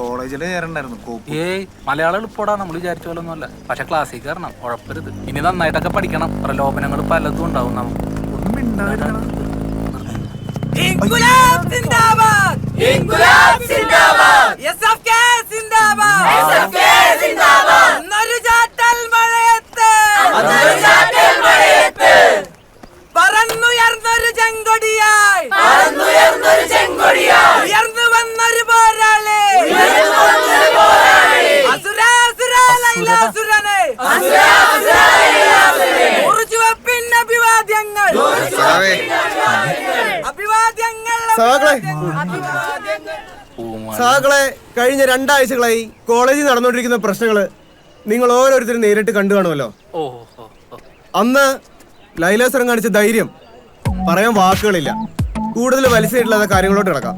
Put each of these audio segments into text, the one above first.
കോളേജിൽ കോപ്പി. ഏയ് മലയാളം എളുപ്പടാ നമ്മൾ വിചാരിച്ച പോലെ ഒന്നുമല്ല പക്ഷെ ക്ലാസ്സിൽ കയറണം ഉഴപ്പരുത്. ഇനി നന്നായിട്ടൊക്കെ പഠിക്കണം. പ്രലോഭനങ്ങൾ പലതും ഉണ്ടാവും നമുക്ക്. ഒന്നും മിണ്ടാതിരിക്കണം. സഖാക്കളെ കഴിഞ്ഞ രണ്ടാഴ്ചകളായി കോളേജിൽ നടന്നുകൊണ്ടിരിക്കുന്ന പ്രശ്നങ്ങൾ നിങ്ങൾ ഓരോരുത്തരും നേരിട്ട് കണ്ടു കാണുമല്ലോ. അന്ന് ലൈല സർ കാണിച്ച ധൈര്യം പറയാൻ വാക്കുകളില്ല. കൂടുതൽ വലിച്ചിട്ടുള്ള കാര്യങ്ങളോട്ട് കിടക്കാം.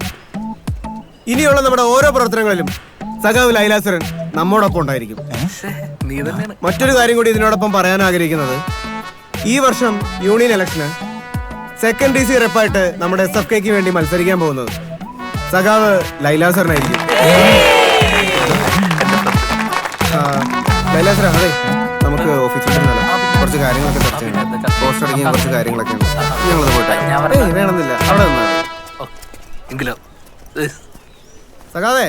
ഇനിയുള്ള നമ്മുടെ ഓരോ പ്രവർത്തനങ്ങളിലും സഖാവ് ലൈലാസുരൻ നമ്മോടൊപ്പം ഉണ്ടായിരിക്കും. മറ്റൊരു കാര്യം കൂടി ഇതിനോടൊപ്പം പറയാൻ ആഗ്രഹിക്കുന്നത് ഈ വർഷം യൂണിയൻ ഇലക്ഷന് സെക്കൻഡ് ഡി സി റെപ്പായിട്ട് നമ്മുടെ എസ് എഫ് കെക്ക് വേണ്ടി മത്സരിക്കാൻ പോകുന്നത്. സഖാവ് ലൈല ലൈലാസർ അതെ നമുക്ക് ഓഫീസിൽ? കുറച്ച് കാര്യങ്ങളൊക്കെ ചർച്ച ചെയ്യണം പോസ്റ്റ് അടങ്ങിയ കുറച്ച് കാര്യങ്ങളൊക്കെ ഉണ്ട്. ഞങ്ങളത്. ഏയ്, വേണമെന്നില്ല. അവിടെ നിന്നാ? മതി. ഓ, എങ്കിലോ. സഖാവേ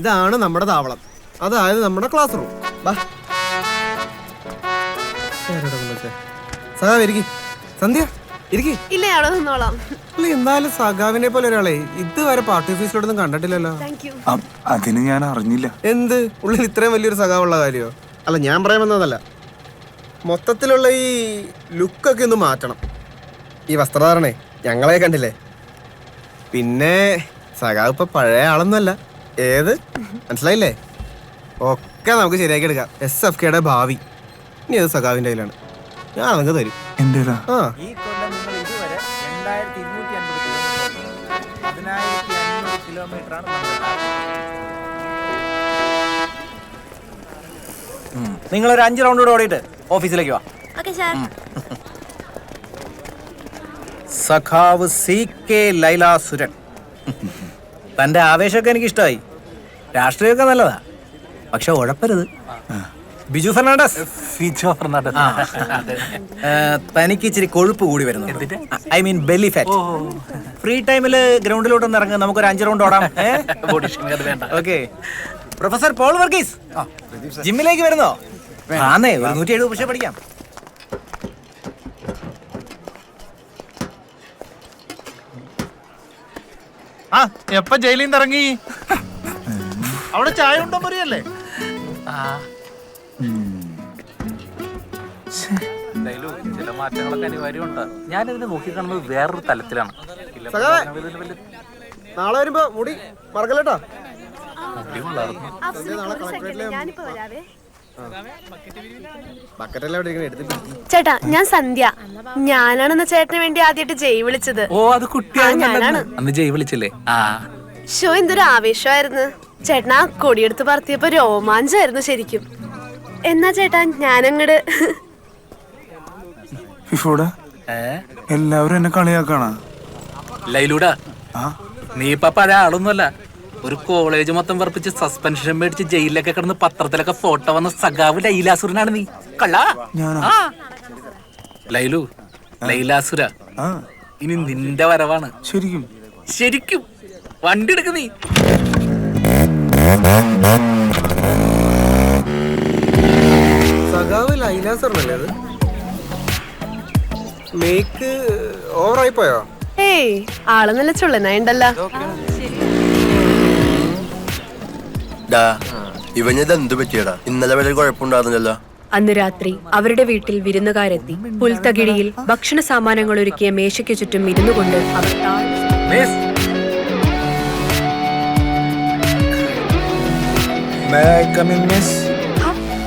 ഇതാണ് നമ്മുടെ താവളം. അതായത് നമ്മുടെ ക്ലാസ് റൂം ബാ? സഖാവ് ഇരിക്കും. സന്ധ്യ. ഇല്ല അവിടെ നിന്നോളാം. അല്ല എന്നാലും സഖാവിനെ പോലെ ഒരാളെ ഇതുവരെ പാർട്ടി ഓഫീസിലോടൊന്നും കണ്ടിട്ടില്ലല്ലോ. അതിന് ഞാൻ അറിഞ്ഞില്ല. എന്ത്? ഉള്ളിൽ ഇത്രയും വലിയൊരു സഖാവുള്ള കാര്യോ? അല്ല ഞാൻ പറയാൻ വന്നതല്ല. മൊത്തത്തിലുള്ള ഈ ലുക്കൊക്കെ ഒന്ന് മാറ്റണം. ഈ വസ്ത്രധാരണേ ഞങ്ങളെ കണ്ടില്ലേ? പിന്നെ സഖാവ് ഇപ്പൊ പഴയ ആളൊന്നുമല്ല. ഏത്? മനസ്സിലായില്ലേ? ഒക്കെ നമുക്ക് ശരിയാക്കി എടുക്കാം. എസ് എഫ് കെയുടെ ഭാവി. ഇനി അത് സഖാവിന്റെ കയ്യിലാണ്. ഞാൻ അതങ്ങ് തരും. ആ. രണ്ടായിരത്തി ഇരുന്നൂറ്റി അൻപത് കിലോമീറ്റർ പതിനായിരത്തി അഞ്ഞൂറ് നിങ്ങൾ ഒരു അഞ്ച് റൗണ്ട് കൂടെ ഓടിയിട്ട് ഓഫീസിലേക്ക് വാ. സഖാവ് സി കെ ലൈലാസുരൻ തന്റെ ആവേശമൊക്കെ എനിക്ക് ഇഷ്ടമായി രാഷ്ട്രീയമൊക്കെ നല്ലതാ. പക്ഷെ ഉഴപ്പരുത്. ബിജു ഫെർണാണ്ടസ്? ബിജു ഫെർണാണ്ടസ്. തനിക്ക് ഇച്ചിരി കൊഴുപ്പ് കൂടി വരുന്നു I mean belly fat. Free ടൈമിൽ ഗ്രൗണ്ടിലോട്ട് ഒന്ന് ഇറങ്ങുക നമുക്കൊരു അഞ്ച് റൗണ്ട് ഓടാം. ബോഡി ഷേമിംഗ് അത് വേണ്ട. ഓക്കെ. Professor Paul Varghese. ജിമ്മിലേക്ക് വരുന്നോ? ആന്നേ ഒരു നൂറ്റി എഴുപത് പക്ഷേ പഠിക്കാം ആ എപ്പ ജയിലിൽ നിന്ന് ഇറങ്ങി? അവിടെ ചായ ഉണ്ടോ മുറിയല്ലേ എന്തായാലും ചില മാറ്റങ്ങളൊക്കെ അനിവാര്യമുണ്ട്. ഞാൻ ഇതിനെ നോക്കിക്കാണുന്നത് വേറൊരു തലത്തിലാണ്. നാളെ വരുമ്പോ മുടി മറക്കല്ലേട്ടാ ചേട്ടാ ഞാൻ സന്ധ്യ. ഞാനാണെന്ന ചേട്ടന് വേണ്ടി ആദ്യമായിട്ട് ജയ് വിളിച്ചത്. ഓ അത് കുട്ടിയാണ് ഞാനാണ്. അന്ന് ജയ് വിളിച്ചില്ലേ? ആ. ഷോ എന്തൊരു ആവേശമായിരുന്നു. ചേട്ടനാ കൊടിയെടുത്ത് പറത്തിയപ്പോ രോമാഞ്ചായിരുന്നു ശരിക്കും. എന്നാ ചേട്ടാ ഞാനങ്ങട് ഫിഫോടെ എല്ലാവരും എന്നെ കളിയാക്കാണ്? ലൈലൂടാ നീ ഇപ്പൊ പഴയ ആളൊന്നുമല്ല. ഒരു കോളേജ് മൊത്തം വർപ്പിച്ച് സസ്പെൻഷൻ മേടിച്ച് ജയിലിലൊക്കെ കിടന്ന് പത്രത്തിലൊക്കെ ഫോട്ടോ വന്ന സഖാവ് ലൈലാസുരനാണ് നീ. കള്ള? ലൈലു ലൈലാസുര ആ. ഇനി നിന്റെ വരവാണ്. ശരിക്കും? ശരിക്കും. വണ്ടി എടുക്ക നീ. സഖാവ് അത്? മേക്ക് ഓവറായി പോയോ ഏയ് ആൾ നല്ല ചുള്ളനായുണ്ടല്ലോ. ഡാ ഇവനിത് എന്ത് പറ്റിയടാ? ഇന്നലെ വരെ കുഴപ്പമുണ്ടായിരുന്നില്ലല്ലോ. അന്ന് രാത്രി അവരുടെ വീട്ടിൽ വിരുന്നുകാരെത്തി. പുൽത്തകിടിയിൽ ഭക്ഷണ സാമാനങ്ങൾ ഒരുക്കിയ മേശയ്ക്ക് ചുറ്റും ഇരുന്നു കൊണ്ട് അവർ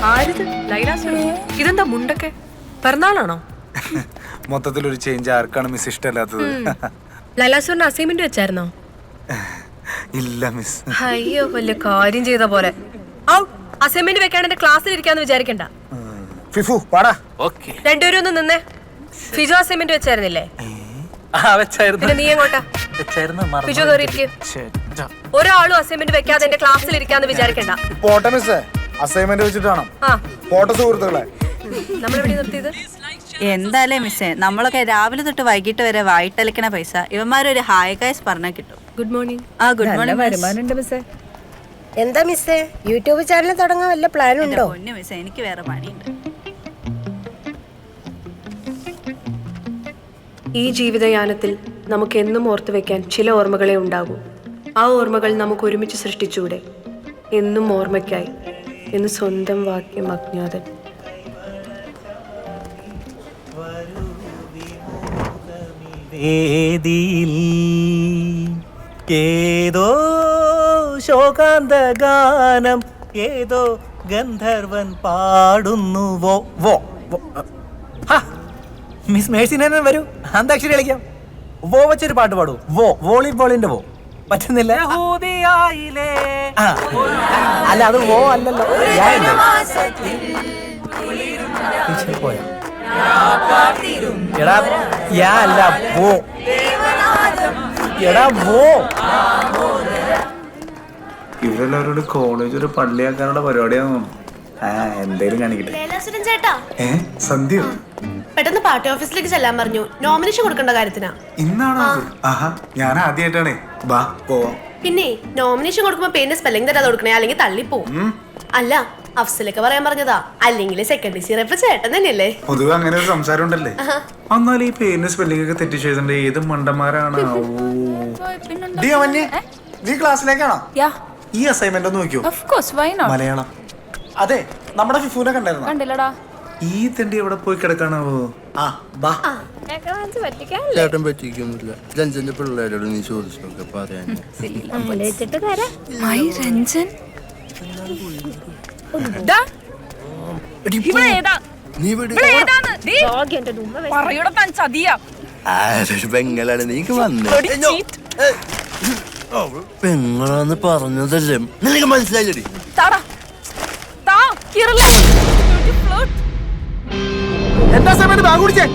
ആരിത്? ലൈലാസുരൻ? ഇതെന്താ മുണ്ടൊക്കെ? പിറന്നാളാണോ? മൊത്തത്തിൽ ഒരു ചേഞ്ച് ആർക്കാണ് മിസ് ഇഷ്ടമല്ലാത്തത്? ലൈലാസുറിന് അസൈൻമെന്റ് വെച്ചായിരുന്നോ? ഇല്ല മിസ് അയ്യോ വലിയ കാര്യം ചെയ്ത പോലെ. അസൈൻമെന്റ് വെക്കാൻ എന്റെ ക്ലാസ്സിൽ ഇരിക്കാന്ന് വിചാരിക്കണ്ട. ഫിഫു പാടാ. ഓക്കേ. രണ്ടുപേരും ഒന്ന് നിന്നേ. ഫിജോ അസൈൻമെന്റ് വെച്ചായിരുന്നില്ലേ? പിന്നെ നീ എങ്ങോട്ടാ? ഫിജോ കയറി ഒരാളും അസൈൻമെന്റ് വെക്കാതെ എന്റെ ക്ലാസ്സിൽ ഇരിക്കാന്ന് വിചാരിക്കണ്ട. പോട്ടെ മിസ്സേ അസൈൻമെന്റ് വെച്ചിട്ടാണ്? ഫോട്ടോ സുഹൃത്തുക്കളെ. എന്തായാലും മിസ്സേ നമ്മളൊക്കെ രാവിലെ തൊട്ട് വൈകിട്ട് വരെ വായിട്ടലിക്കണ പൈസ. ഇവന്മാരൊരു ഹായ് ഗൈസ് പറഞ്ഞാൽ കിട്ടും. ഗുഡ് മോർണിംഗ് ആ ഗുഡ് മോർണിംഗ് എന്താ മിസ്സേ യൂട്യൂബ് ചാനൽ തുടങ്ങാൻ വല്ല പ്ലാൻ ഉണ്ടോ? പൊന്നു മിസ്സേ എനിക്ക് വേറെ പണിയുണ്ട്. ഈ ജീവിതയാനത്തിൽ നമുക്ക് എന്നും ഓർത്തു വെക്കാൻ ചില ഓർമ്മകളെ ഉണ്ടാകൂ. ആ ഓർമ്മകൾ നമുക്ക് ഒരുമിച്ച് സൃഷ്ടിച്ചൂടെ. എന്നും ഓർമ്മയ്ക്കായി. എന്ന് സ്വന്തം വാക്യം അജ്ഞാതൻ. വേദിയിൽ ഗാനം ഏതോ ഗന്ധർവൻ പാടുന്നു. വോ വോ മിസ് മേഴ്സിനെ വരൂ. അന്താക്ഷരി കളിക്കാം. വോ വെച്ചൊരു പാട്ട് പാടൂ. വോ വോളിബോളിന്റെ വോ. പറ്റുന്നില്ല. അല്ല അത് ഓ അല്ലല്ലോ. പോയോ? എടാ യാ അല്ല വോ. എടാ വോ. ഇവരെല്ലാവരോട് കോളേജ് ഒരു പള്ളിയാക്കാനുള്ള പരിപാടിയാണെന്ന് തോന്നുന്നു. ആ എന്തേലും കാണിക്കട്ടെ. സന്ധ്യ? പെട്ടെന്ന് പാർട്ടി ഓഫീസിലേക്ക് ചെല്ലാൻ പറഞ്ഞു. നോമിനേഷൻ കൊടുക്കേണ്ട കാര്യത്തിനാ. ഇന്നാണോ ആഹാ ഞാൻ ആദ്യമായിട്ടാണേ ബാ പോവാം. പിന്നെ നോമിനേഷൻ കൊടുക്കുമ്പോ പേരിന്റെ സ്പെല്ലിംഗ് തരാതെ കൊടുക്കണേ അല്ലെങ്കിൽ തള്ളിപ്പോ അല്ല അഫ്സലൊക്കെ പറയാൻ പറഞ്ഞതാ. അല്ലെങ്കിൽ സെക്കൻഡ് സി റെഫ് ചേട്ടൻ തന്നെയല്ലേ? പൊതുവെ അങ്ങനെ ഒരു സംസാരം ഉണ്ടല്ലേ? എന്നാൽ ഈ പേരിന്റെ സ്പെല്ലിംഗ് ഒക്കെ തെറ്റിച്ച് എഴുതണ്ട ഏത് മണ്ടന്മാരാണ്? നീ ക്ലാസ്സിലേക്കാണോ? ഈ അസൈൻമെന്റ് ഒന്ന് നോക്കിയോ മലയാളം. അതെ നമ്മുടെ ഫിഫുനെ കണ്ടായിരുന്നു? ഈ തെണ്ടി എവിടെ പോയി കിടക്കാനാവോ? ആ ബാ ചേട്ടൻ പറ്റിക്കൊന്നുമില്ല. രഞ്ജന്റെ പിള്ളേരോട് നീ ചോദിച്ചു നോക്കെ പറയാൻ നീ പെങ്ങളാണ് നീക്ക് വന്നേ. പെങ്ങളാന്ന് പറഞ്ഞതല്ലേ? നിനക്ക് മനസ്സിലായില്ലടി. എന്താ സമയത്ത് ബാഗ് കുടിച്ചേ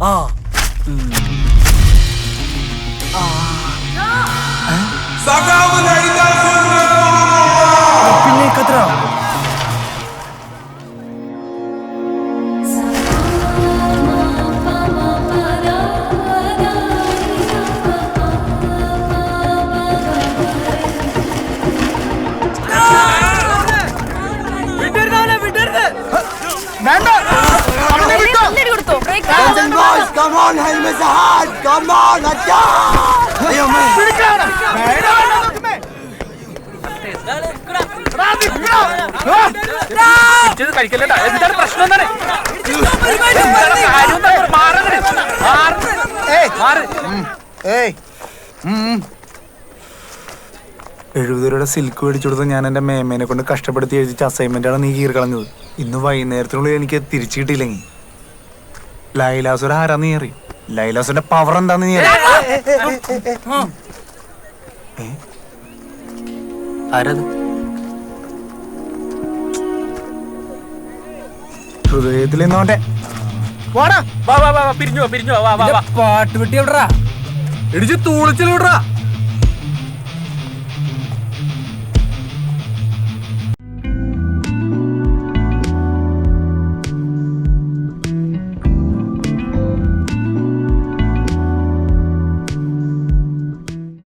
ആ പിന്നെ കത്ര വേണ്ട അവനെ വിട്ടോ പിടിക്കണം. boys, come on, help me, Zahad! Come കഴിക്കല്ലേട്ടാ എന്താണ് പ്രശ്നം എന്താണ് എന്താണ് കാര്യം എന്താണ്? മാറങ്ങട്. മാറ്. ഏയ് മാറ്. ഏയ് എഴുപത് രൂപയുടെ സിൽക്ക് മേടിച്ചു കൊടുത്ത് ഞാൻ എന്റെ മേമേനെ കൊണ്ട് കഷ്ടപ്പെടുത്തി എഴുതിച്ച അസൈൻമെന്റാണ് നീ കീറി കളഞ്ഞത് ഇന്ന് വൈകുന്നേരത്തിനുള്ളിൽ എനിക്ക് തിരിച്ചു കിട്ടിയില്ലെങ്കിൽ ലൈലാസുര ആരാന്ന് നീ അറിയും ലൈലാസുന്റെ പവർ എന്താന്ന് നീ അറിയും? ആരത്? ഹൃദയത്തിൽ നിന്നോട്ടെ. വാടാ. വാ വാ വാ വാ, പിരിഞ്ഞു വാ, പിരിഞ്ഞു വാ, വാ വാ വാ. പാട്ട് വിട്ടി എവിടാ ഇടിച്ച് തൂളിച്ചിൽ വിടറാ